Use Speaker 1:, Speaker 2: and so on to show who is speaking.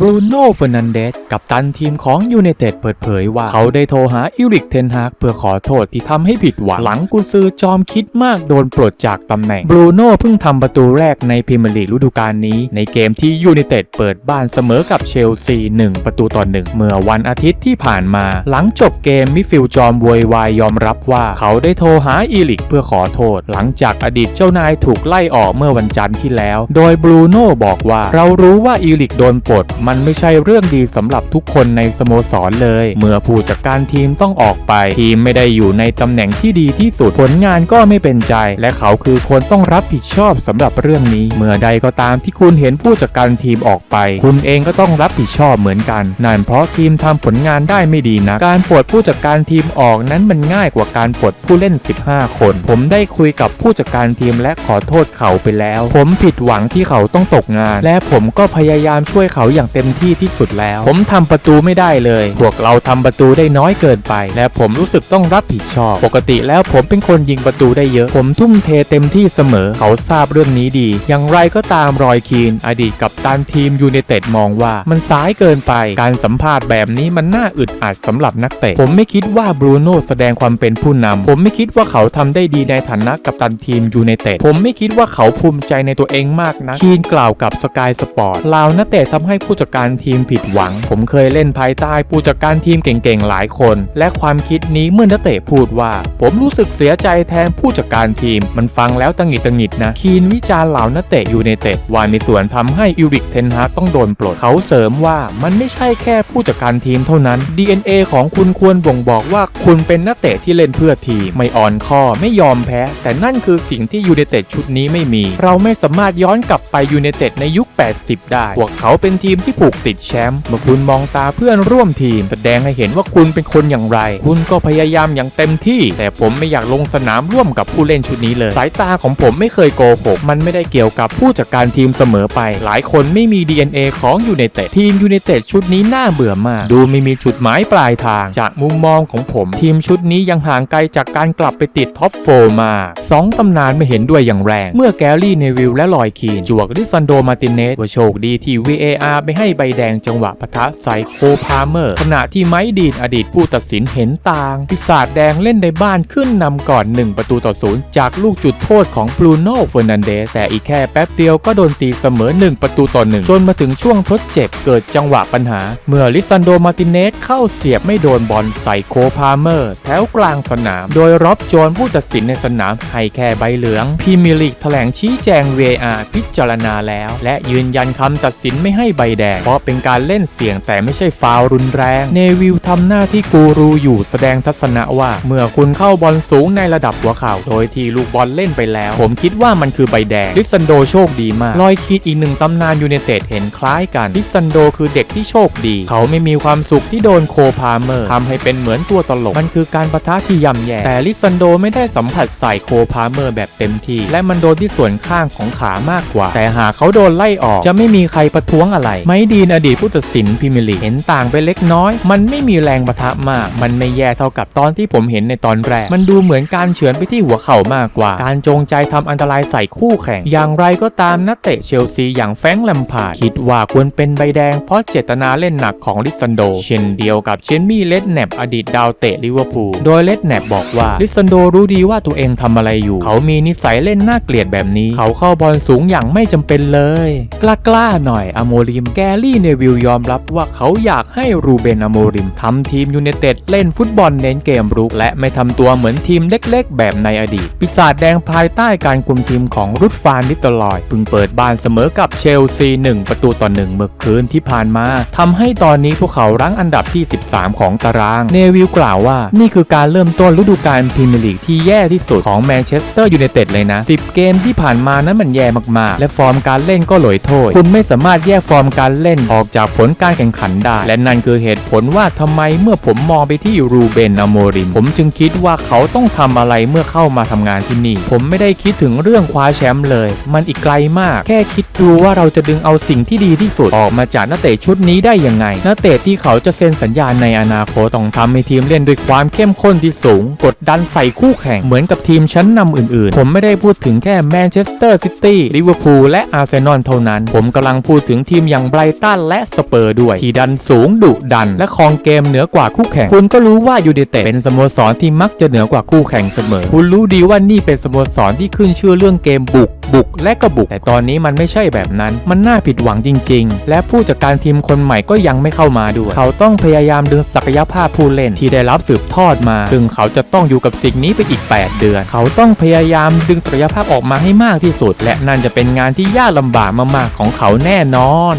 Speaker 1: บรูโน่เฟอร์นันเดสกับตันทีมของยูไนเต็ดเปิดเผยว่า เขาได้โทรหาอิริกเทนฮากเพื่อขอโทษที่ทำให้ผิดหวัง หลังกุนซือจอมคิดมากโดนปลดจากตำแหน่งบรูโน่เพิ่งทำประตูแรกในพรีเมียร์ลีกฤดูกาลนี้ ในเกมที่ยูไนเต็ดเปิดบ้านเสมอกับเชลซี 1 ประตูต่อหนึ่งเมื่อวันอาทิตย์ที่ผ่านมา หลังจบเกมมิฟิลจอมโวยวายยอมรับว่าเขาได้โทรหาอีลิกเพื่อขอโทษ หลังจากอดีตเจ้านายถูกไล่ออกเมื่อวันจันทร์ที่แล้ว โดยบรูโน่บอกว่าเรารู้ว่าอีลิกโดนปลดมันไม่ใช่เรื่องดีสำหรับทุกคนในสโมสรเลย เมื่อผู้จัดการทีมต้องออกไป ทีมไม่ได้อยู่ในตำแหน่งที่ดีที่สุดผลงานก็ไม่เป็นใจ และเขาคือคนต้องรับผิดชอบสำหรับเรื่องนี้ เมื่อใดก็ตามที่คุณเห็นผู้จัดการทีมออกไป คุณเองก็ต้องรับผิดชอบเหมือนกัน นั่นเพราะทีมทำผลงานได้ไม่ดีนะการปลดผู้จัดการทีมออกนั้นมันง่ายกว่าการปลดผู้เล่น 15 คน ผมได้คุยกับผู้จัดการทีมและขอโทษเขาไปแล้ว ผมผิดหวังที่เขาต้องตกงาน และผมก็พยายามช่วยเขาอย่างเต็มที่ที่สุดแล้ว ผมทำประตูไม่ได้เลย พวกเราทำประตูได้น้อยเกินไป และผมรู้สึกต้องรับผิดชอบ ปกติแล้วผมเป็นคนยิงประตูได้เยอะ ผมทุ่มเทเต็มที่เสมอ เขาทราบเรื่องนี้ดี อย่างไรก็ตามรอยคีน อดีตกับตันทีมยูไนเต็ดมองว่ามันสายเกินไป การสัมภาษณ์แบบนี้มันน่าอึดอัดสำหรับนักเตะ ผมไม่คิดว่าบรูโน่แสดงความเป็นผู้นำผมไม่คิดว่าเขาทำได้ดีในฐานะกัปตันทีมยูไนเต็ด ผมไม่คิดว่าเขาภูมิใจในตัวเองมากนะคีนกล่าวกับสกายสปอร์ตลาวนักเตะทำให้ผู้จัดการทีมผิดหวัง ผมเคยเล่นภายใต้ผู้จัดการทีมเก่งๆหลายคน และความคิดนี้เมื่อนักเตะพูดว่า ผมรู้สึกเสียใจแทนผู้จัดการทีม มันฟังแล้วตังหิดตังหิดนะ คีนวิจารณ์เหล่านักเตะยูไนเต็ดว่ามีส่วนทำให้อิริกเทนฮากต้องโดนปลดเขาเสริมว่ามันไม่ใช่แค่ผู้จัดการทีมเท่านั้น DNA ของคุณควรบ่งบอกว่าคุณเป็นนักเตะที่เล่นเพื่อทีมไม่อ่อนข้อไม่ยอมแพ้ แต่นั่นคือสิ่งที่ยูไนเต็ดชุดนี้ไม่มี เราไม่สามารถย้อนกลับไปยูไนเต็ดในยุค 80 ได้ พวกเขาเป็นทีมที่ผูกติดแชมป์เมื่อคุณมองตาเพื่อนร่วมทีม แสดงให้เห็นว่าคุณเป็นคนอย่างไร คุณก็พยายามอย่างเต็มที่ แต่ผมไม่อยากลงสนามร่วมกับผู้เล่นชุดนี้เลย สายตาของผมไม่เคยโกหกมันไม่ได้เกี่ยวกับผู้จัดการทีมเสมอไป หลายคนไม่มี DNA ของยูไนเต็ดทีมยูไนเต็ดชุดนี้น่าเบื่อมาก ดูไม่มีจุดหมายปลายทาง จากมุมมองของผม ทีมชุดนี้ยังห่างไกลจากการกลับไปติดท็อปโฟมาสองตำนานไม่เห็นด้วยอย่างแรง เมื่อแกรี่เนวิลและลอยคีนจวกดิซันโดมาตินเนสว่าโชคดีที่ VAR ไปให้ใบแดงจังหวะปะทะไซโคพาเมอร์ ขณะที่ไมค์ดีนอดีตผู้ตัดสินเห็นต่าง ปีศาจแดงเล่นในบ้านขึ้นนำก่อน 1 ประตูต่อศูนย์จากลูกจุดโทษของบรูโน่เฟอร์นันเดสแต่อีกแค่แป๊บเดียวก็โดนตีเสมอ 1 ประตูต่อหนึ่งจนมาถึงช่วงทดเจ็บเกิดจังหวะปัญหา เมื่อลิซันโดมาติเนสเข้าเสียบไม่โดนบอลใสโคพาเมอร์แถวกลางสนาม โดยร็อบโจนผู้ตัดสินในสนามให้แค่ใบเหลืองพรีเมียร์ลีกแถลงชี้แจง VAR พิจารณาแล้ว และยืนยันคำตัดสินไม่ให้ใบแดงเพราะเป็นการเล่นเสียงแต่ไม่ใช่ฟาวรุนแรง เนวิลทำหน้าที่กูรูอยู่แสดงทัศนะว่า เมื่อคุณเข้าบอลสูงในระดับหัวเข่าโดยที่ลูกบอลเล่นไปแล้ว ผมคิดว่ามันคือใบแดงลิซันโดโชคดีมากลอยคีดอีกหนึ่งตำนานยูไนเต็ดเห็นคล้ายกันลิซันโดคือเด็กที่โชคดี เขาไม่มีความสุขที่โดนโคพาเมอร์ทำให้เป็นเหมือนตัวตลกมันคือการประทะที่ย่ำแย่แต่ลิซันโดไม่ได้สัมผัสใส่โคพาเมอร์แบบเต็มที่ และมันโดนที่ส่วนข้างของขามากกว่า แต่หากเขาโดนไล่ออกจะไม่มีใครประท้วงอะไรไมดีนอดีตผู้ตัดสินพรีเมียร์ลีเห็นต่างไปเล็กน้อย มันไม่มีแรงประทะมาก มันไม่แย่เท่ากับตอนที่ผมเห็นในตอนแรก มันดูเหมือนการเฉือนไปที่หัวเข่ามากกว่า การจงใจทำอันตรายใส่คู่แข่ง อย่างไรก็ตามนักเตะเชลซีอย่างแฟงแลมพาร์ดคิดว่าควรเป็นใบแดงเพราะเจตนาเล่นหนักของลิซันโด เช่นเดียวกับเชนมี่เลดแนบอดีตดาวเตะลิเวอร์พูล โดยเลดแนบบอกว่าลิซันโดรู้ดีว่าตัวเองทำอะไรอยู่ เขามีนิสัยเล่นน่าเกลียดแบบนี้ เขาเข้าบอลสูงอย่างไม่จำเป็นเลย กล้าๆหน่อยอโมริมแกรี่เนวิลยอมรับว่าเขาอยากให้รูเบนอโมริมทำทีมยูไนเต็ดเล่นฟุตบอลเน้นเกมรุก และไม่ทำตัวเหมือนทีมเล็กๆ แบบในอดีต ปีศาจแดงภายใต้การคุมทีมของรุดฟานนิตลอยเพิ่งเปิดบ้านเสมอกับเชลซี 1 ประตูต่อหนึ่งเมื่อคืนที่ผ่านมาทำให้ตอนนี้พวกเขารั้งอันดับที่ 13 ของตาราง เนวิลกล่าวว่านี่คือการเริ่มต้นฤดูกาลพรีเมียร์ลีกที่แย่ที่สุดของแมนเชสเตอร์ยูไนเต็ดเลยนะ 10 เกมที่ผ่านมานั้นมันแย่มากๆ และฟอร์มการเล่นก็หลอยโทษ คุณไม่สามารถแยกฟอร์มการเล่นออกจากผลการแข่งขันได้ และนั่นคือเหตุผลว่าทำไมเมื่อผมมองไปที่รูเบนอโมริมผมจึงคิดว่าเขาต้องทำอะไรเมื่อเข้ามาทำงานที่นี่ ผมไม่ได้คิดถึงเรื่องคว้าแชมป์เลย มันอีกไกลมาก แค่คิดดูว่าเราจะดึงเอาสิ่งที่ดีที่สุดออกมาจากนักเตะชุดนี้ได้ยังไงนักเตะที่เขาจะเซ็นสัญญาในอนาคตต้องทำให้ทีมเล่นด้วยความเข้มข้นที่สูง กดดันใส่คู่แข่งเหมือนกับทีมชั้นนำอื่นๆ ผมไม่ได้พูดถึงแค่แมนเชสเตอร์ซิตี้ลิเวอร์พูลและอาร์เซนอลเท่านั้น ผมกำลังพูดถึงทีมอย่างไบรตันและสเปอร์ด้วย ที่ดันสูงดุดัน และครองเกมเหนือกว่าคู่แข่ง คุณก็รู้ว่ายูไนเต็ดเป็นสโมสรที่มักจะเหนือกว่าคู่แข่งเสมอ คุณรู้ดีว่านี่เป็นสโมสรที่ขึ้นชื่อเรื่องเกมบุกบุกและก็บุก แต่ตอนนี้มันไม่ใช่แบบนั้น มันน่าผิดหวังจริง ๆ และผู้จัดการทีมคนใหม่ก็ยังไม่เข้ามาด้วย เขาต้องพยายามดึงศักยภาพผู้เล่นที่ได้รับสืบทอดมา ซึ่งเขาจะต้องอยู่กับสิ่งนี้ไปอีก 8 เดือน เขาต้องพยายามดึงศักยภาพออกมาให้มากที่สุด และนั่นจะเป็นงานที่ยากลำบากมากๆของเขาแน่นอน